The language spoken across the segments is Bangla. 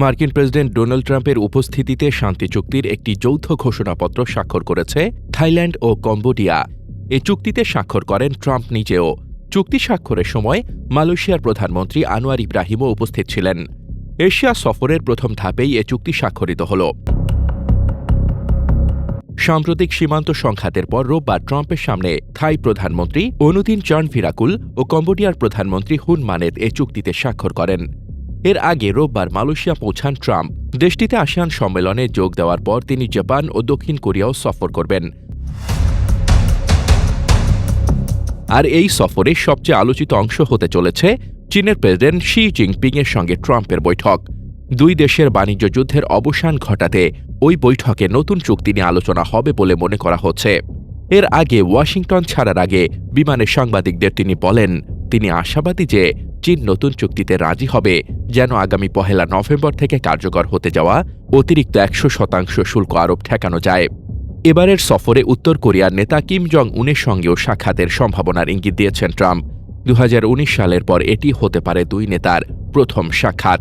মার্কিন প্রেসিডেন্ট ডোনাল্ড ট্রাম্পের উপস্থিতিতে শান্তি চুক্তির একটি যৌথ ঘোষণাপত্র স্বাক্ষর করেছে থাইল্যান্ড ও কম্বোডিয়া। এ চুক্তিতে স্বাক্ষর করেন ট্রাম্প নিজেও। চুক্তি স্বাক্ষরের সময় মালয়েশিয়ার প্রধানমন্ত্রী আনোয়ার ইব্রাহিমও উপস্থিত ছিলেন। এশিয়া সফরের প্রথম ধাপেই এ চুক্তি স্বাক্ষরিত হল। সাম্প্রতিক সীমান্ত সংঘাতের পর রোববার ট্রাম্পের সামনে থাই প্রধানমন্ত্রী অনুদিন চান ফিরাকুল ও কম্বোডিয়ার প্রধানমন্ত্রী হুন মানেত এ চুক্তিতে স্বাক্ষর করেন। এর আগে রোববার মালয়েশিয়া পৌঁছান ট্রাম্প। দেশটিতে আসিয়ান সম্মেলনে যোগ দেওয়ার পর তিনি জাপান ও দক্ষিণ কোরিয়াও সফর করবেন। আর এই সফরে সবচেয়ে আলোচিত অংশ হতে চলেছে চীনের প্রেসিডেন্ট শি জিনপিং এর সঙ্গে ট্রাম্পের বৈঠক। দুই দেশের বাণিজ্য যুদ্ধের অবসান ঘটাতে ওই বৈঠকে নতুন চুক্তি নিয়ে আলোচনা হবে বলে মনে করা হচ্ছে। এর আগে ওয়াশিংটন ছাড়ার আগে বিমানে সাংবাদিকদের তিনি বলেন, তিনি আশাবাদী যে চীন নতুন চুক্তিতে রাজি হবে, যেন আগামী পহেলা নভেম্বর থেকে কার্যকর হতে যাওয়া অতিরিক্ত একশো শতাংশ শুল্ক আরোপ ঠেকানো যায়। এবারের সফরে উত্তর কোরিয়ার নেতা কিম জং উনের সঙ্গেও সাক্ষাতের সম্ভাবনার ইঙ্গিত দিয়েছেন ট্রাম্প। দু হাজার উনিশ সালের পর এটি হতে পারে দুই নেতার প্রথম সাক্ষাৎ।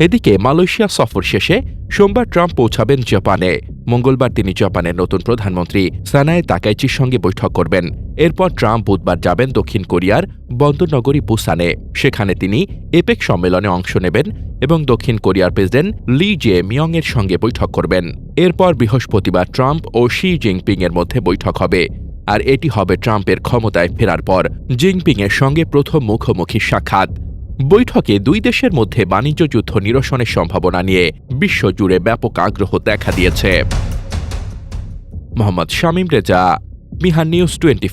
এদিকে মালয়েশিয়া সফর শেষে সোমবার ট্রাম্প পৌঁছাবেন জাপানে। মঙ্গলবার তিনি জাপানের নতুন প্রধানমন্ত্রী সানায় তাকাইচির সঙ্গে বৈঠক করবেন। এরপর ট্রাম্প বুধবার যাবেন দক্ষিণ কোরিয়ার বন্দরনগরী বুসানে। সেখানে তিনি এপেক সম্মেলনে অংশ নেবেন এবং দক্ষিণ কোরিয়ার প্রেসিডেন্ট লি জে মিয়ং এর সঙ্গে বৈঠক করবেন। এরপর বৃহস্পতিবার ট্রাম্প ও শি জিনপিং এর মধ্যে বৈঠক হবে। আর এটি হবে ট্রাম্পের ক্ষমতায় ফেরার পর। জিনপিং এর সঙ্গে প্রথম মুখোমুখি সাক্ষাৎ। বৈঠকে দুই দেশের মধ্যে বাণিজ্য যুদ্ধ নিরসনের সম্ভাবনা নিয়ে বিশ্বজুড়ে ব্যাপক আগ্রহ দেখা দিয়েছে। Mohammad Shamim Reza, Mihan news twenty